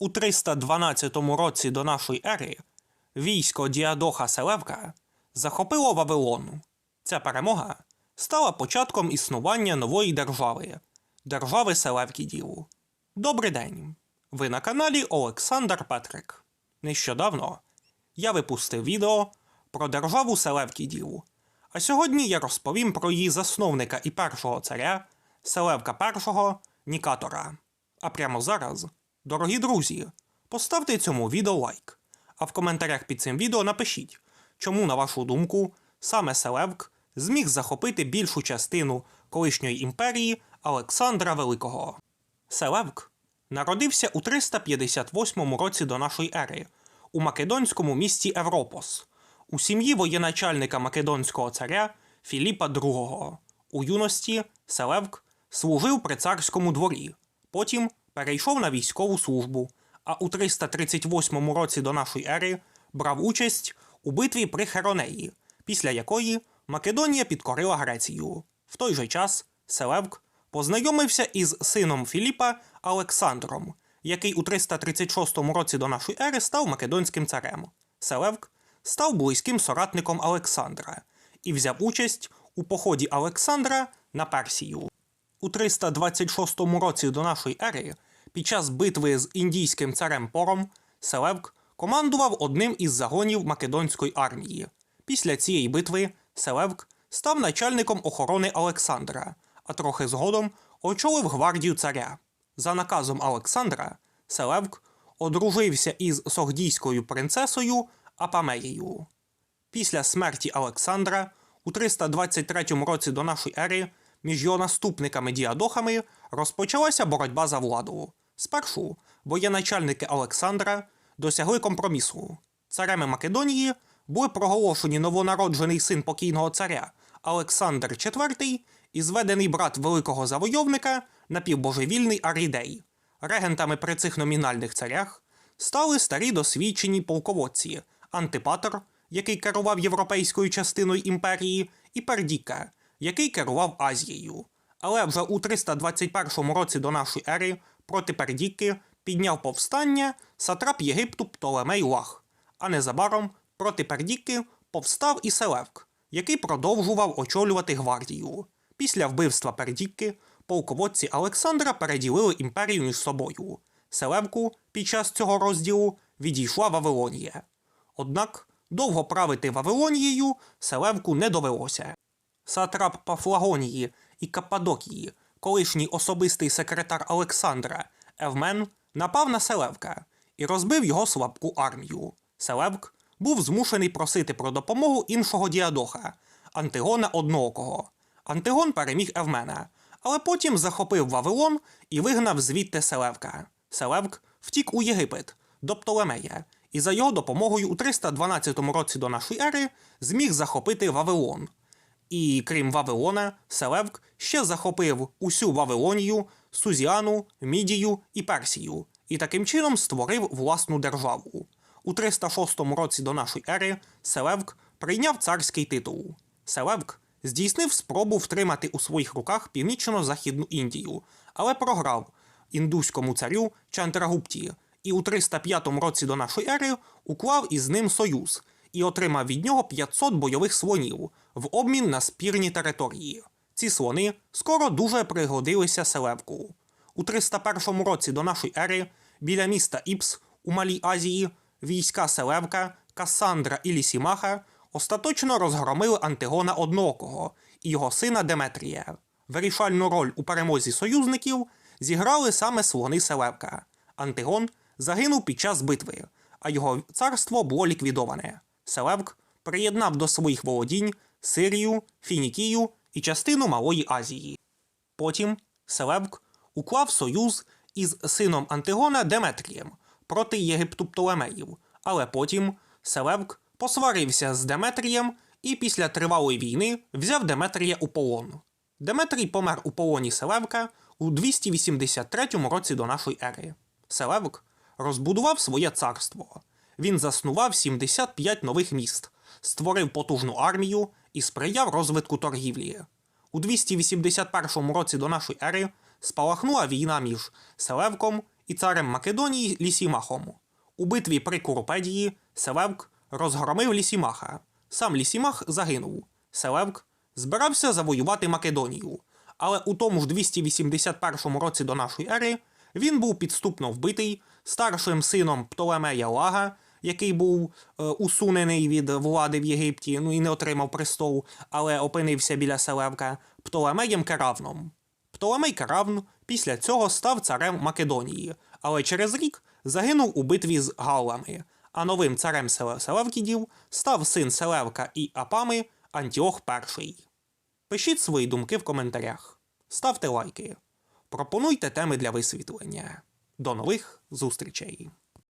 У 312 році до нашої ери військо Діадоха Селевка захопило Вавилон. Ця перемога стала початком існування нової держави держави Селевкідів. Добрий день! Ви на каналі Олександр Петрик. Нещодавно я випустив відео про державу Селевкідів. А сьогодні я розповім про її засновника і першого царя Селевка І Нікатора. А прямо зараз, дорогі друзі, поставте цьому відео лайк. А в коментарях під цим відео напишіть, чому, на вашу думку, саме Селевк зміг захопити більшу частину колишньої імперії Олександра Великого. Селевк народився у 358 році до нашої ери у македонському місті Европос у сім'ї воєначальника македонського царя Філіпа II. У юності Селевк служив при царському дворі, потім перейшов на військову службу, а у 338 році до нашої ери брав участь у битві при Херонеї, після якої Македонія підкорила Грецію. В той же час Селевк познайомився із сином Філіпа Олександром, який у 336 році до нашої ери став македонським царем. Селевк став близьким соратником Олександра і взяв участь у поході Олександра на Персію. У 326 році до нашої ери, під час битви з індійським царем Пором, Селевк командував одним із загонів македонської армії. Після цієї битви Селевк став начальником охорони Олександра, а трохи згодом очолив гвардію царя. За наказом Олександра Селевк одружився із согдійською принцесою Апамеєю. Після смерті Олександра у 323 році до нашої ери між його наступниками діадохами розпочалася боротьба за владу. Спершу воєначальники Олександра досягли компромісу. Царями Македонії були проголошені новонароджений син покійного царя Олександр IV і зведений брат великого завойовника напівбожевільний Арідей. Регентами при цих номінальних царях стали старі досвідчені полководці Антипатор, який керував європейською частиною імперії, і Пердіка, який керував Азією. Але вже у 321 році до нашої ери проти Пердіки підняв повстання сатрап Єгипту Птолемей Лах, а незабаром проти Пердіки повстав і Селевк, який продовжував очолювати гвардію. Після вбивства Пердіки полководці Олександра переділили імперію між собою. Селевку під час цього розділу відійшла Вавилонія. Однак довго правити Вавилонією Селевку не довелося. Сатрап Пафлагонії і Каппадокії, колишній особистий секретар Олександра Евмен, напав на Селевка і розбив його слабку армію. Селевк був змушений просити про допомогу іншого діадоха Антигона Одноокого. Антигон переміг Евмена, але потім захопив Вавилон і вигнав звідти Селевка. Селевк втік у Єгипет до Птолемея і за його допомогою у 312 році до нашої ери зміг захопити Вавилон. І крім Вавилона, Селевк ще захопив усю Вавилонію, Сузіану, Мідію і Персію, і таким чином створив власну державу. У 306 році до нашої ери Селевк прийняв царський титул. Селевк здійснив спробу втримати у своїх руках північно-західну Індію, але програв індуському царю Чандрагупті і у 305 році до нашої ери уклав із ним союз і отримав від нього 500 бойових слонів в обмін на спірні території. Ці слони скоро дуже пригодилися Селевку. У 301 році до нашої ери біля міста Іпс у Малій Азії війська Селевка, Кассандра і Лісімаха остаточно розгромили Антигона Одноокого і його сина Деметрія. Вирішальну роль у перемозі союзників зіграли саме слони Селевка. Антигон загинув під час битви, а його царство було ліквідоване. Селевк приєднав до своїх володінь Сирію, Фінікію і частину Малої Азії. Потім Селевк уклав союз із сином Антигона Деметрієм проти Єгипту Птолемеїв, але потім Селевк посварився з Деметрієм і після тривалої війни взяв Деметрія у полон. Деметрій помер у полоні Селевка у 283 році до нашої ери. Селевк розбудував своє царство. Він заснував 75 нових міст, створив потужну армію і сприяв розвитку торгівлі. У 281 році до нашої ери спалахнула війна між Селевком і царем Македонії Лісімахом. У битві при Курупедії Селевк розгромив Лісімаха. Сам Лісімах загинув. Селевк збирався завоювати Македонію, але у тому ж 281 році до нашої ери він був підступно вбитий старшим сином Птолемея Лага, який був е, усунений від влади в Єгипті, ну і не отримав престол, але опинився біля Селевка Птолемеєм Керавном. Птолемей Каравн після цього став царем Македонії, але через рік загинув у битві з галлами, а новим царем Селе- Селевкідів став син Селевка і Апами Антіох І. Пишіть свої думки в коментарях, ставте лайки, пропонуйте теми для висвітлення. До нових зустрічей!